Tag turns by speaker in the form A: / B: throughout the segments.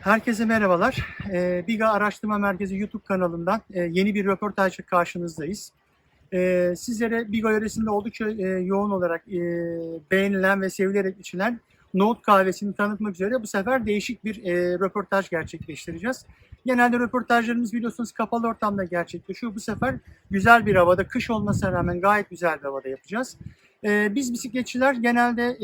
A: Herkese merhabalar. Ee, Biga Araştırma Merkezi YouTube kanalından e, yeni bir röportajla karşınızdayız. Ee, sizlere Biga yöresinde oldukça e, yoğun olarak e, beğenilen ve sevilerek içilen nohut kahvesini tanıtmak üzere bu sefer değişik bir röportaj gerçekleştireceğiz. Genelde röportajlarımız biliyorsunuz kapalı ortamda gerçekleşiyor. Bu sefer güzel bir havada, kış olmasına rağmen gayet güzel bir havada yapacağız. Ee, biz bisikletçiler genelde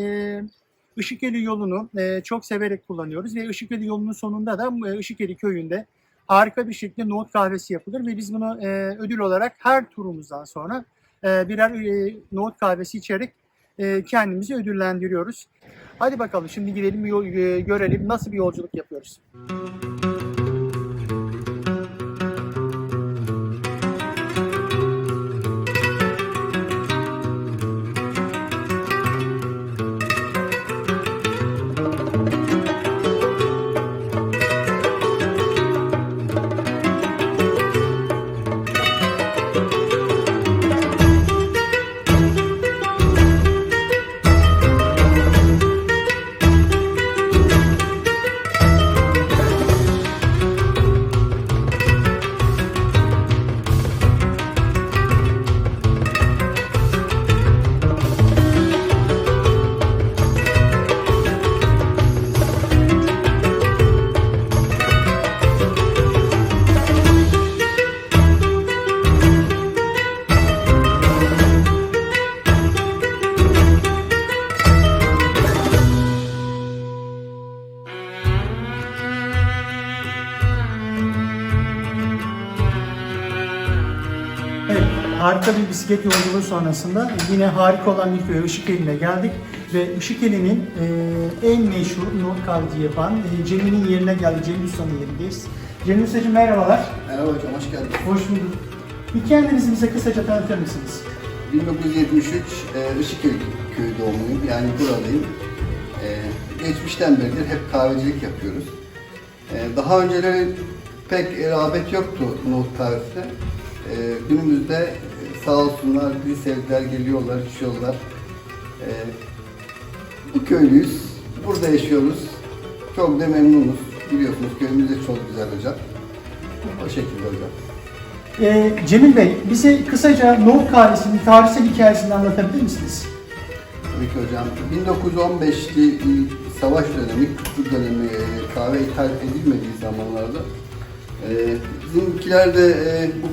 A: Işıkeli yolunu e, çok severek kullanıyoruz ve Işıkeli yolunun sonunda da e, Işıkeli köyünde harika bir şekilde nohut kahvesi yapılır ve biz bunu e, ödül olarak her turumuzdan sonra e, birer e, nohut kahvesi içerek e, kendimizi ödüllendiriyoruz. Hadi bakalım şimdi gidelim yol, e, görelim nasıl bir yolculuk yapıyoruz. Evet, harika bir bisiklet yolculuğu sonrasında yine harika olan bir köy Işıkeli'ne geldik ve Işıkeli'nin e, en meşhur nohut kahvesi yapan e, Cemil'in yerine geldik. Cemil Usta'nın yerindeyiz. Cemil Usta'cığım merhabalar.
B: Merhaba hocam, hoş geldiniz.
A: Hoş bulduk. Bir kendinizi bize kısaca tanıtır mısınız?
B: 1973 e, Işıköy köyü doğumluyum, yani buradayım. E, geçmişten beridir hep kahvecilik yapıyoruz. E, daha önceleri pek rağbet yoktu nohut kahvesine. E, günümüzde sağ olsunlar bizi sevdiler, geliyorlar, içiyorlar. E, bu köylüyüz, burada yaşıyoruz. Çok da memnunuz. Biliyorsunuz köyümüz de çok güzel hocam. O şekilde hocam.
A: E, Cemil Bey, bize kısaca nohut kahvesinin tarihsel hikayesini anlatabilir misiniz?
B: Tabii ki hocam. 1915'li e, savaş dönemi, Kıbrıs dönemi e, kahve ithal edilmediği zamanlarda e, bizimkiler de e, bu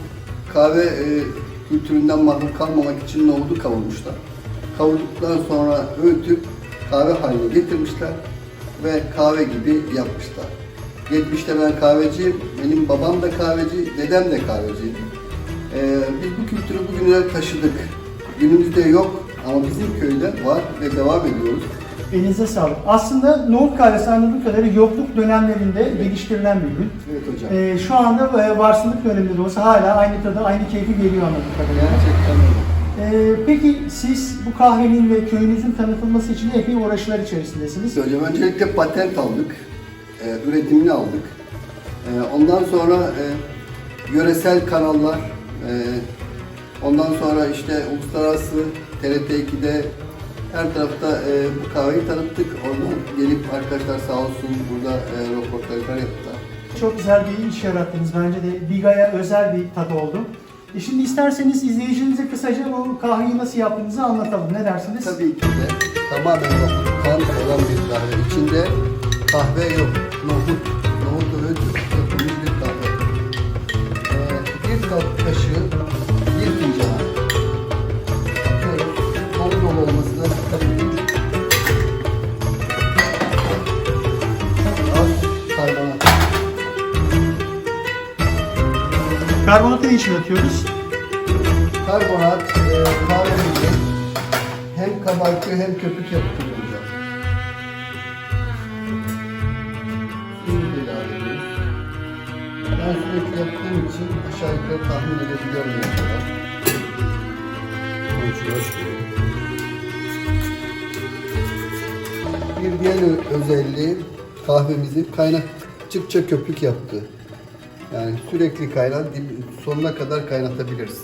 B: kahve e, kültüründen mahrum kalmamak için nohudu kavurmuşlar. Kavurduktan sonra öğütüp kahve haline getirmişler ve kahve gibi yapmışlar. Geçmişte ben kahveciyim, benim babam da kahveci, dedem de kahveciydi. Ee, biz bu kültürü bugüne taşıdık. Günümüzde yok ama bizim köyde var ve devam ediyoruz.
A: Elinize sağlık. Aslında nohut kahvesi anladığım kadarıyla yokluk dönemlerinde geliştirilen bir ürün.
B: Evet hocam.
A: E, şu anda e, varsınlık döneminde de olsa hala aynı tadı, aynı keyfi geliyor anladığım kadarıyla.
B: Gerçekten öyle.
A: Ee, peki siz bu kahvenin ve köyünüzün tanıtılması için epey uğraşılar içerisindesiniz.
B: Hocam öncelikle patent aldık, e, üretimini aldık. E, ondan sonra e, yöresel kanallar, e, ondan sonra işte uluslararası TRT2'de her tarafta e, bu kahveyi tanıttık. Oradan gelip arkadaşlar sağ olsun burada e, röportajlar yaptılar.
A: Çok güzel bir iş yarattınız. Bence de Biga'ya özel bir tat oldu. E şimdi isterseniz izleyicilerimize kısaca bu kahveyi nasıl yaptığınızı anlatalım. Ne dersiniz?
B: Tabii ki de tamamen nohut, kan olan bir kahve. İçinde kahve yok, nohut, nohut öğütüp yapılmış bir kahve. Ee, bir tatlı kaşığı, bir fincan. Atıyorum, dolu dolu olmasına
A: Karbonatı ne için atıyoruz?
B: Karbonat, e, kahvemizi hem kabartıyor hem köpük yapıyor. Ben sürekli yaptığım için aşağı yukarı tahmin edebiliyorum ne kadar. Bir diğer özelliği kahvemizi kaynattıkça köpük yaptı. Yani sürekli kaynar, sonuna kadar kaynatabiliriz.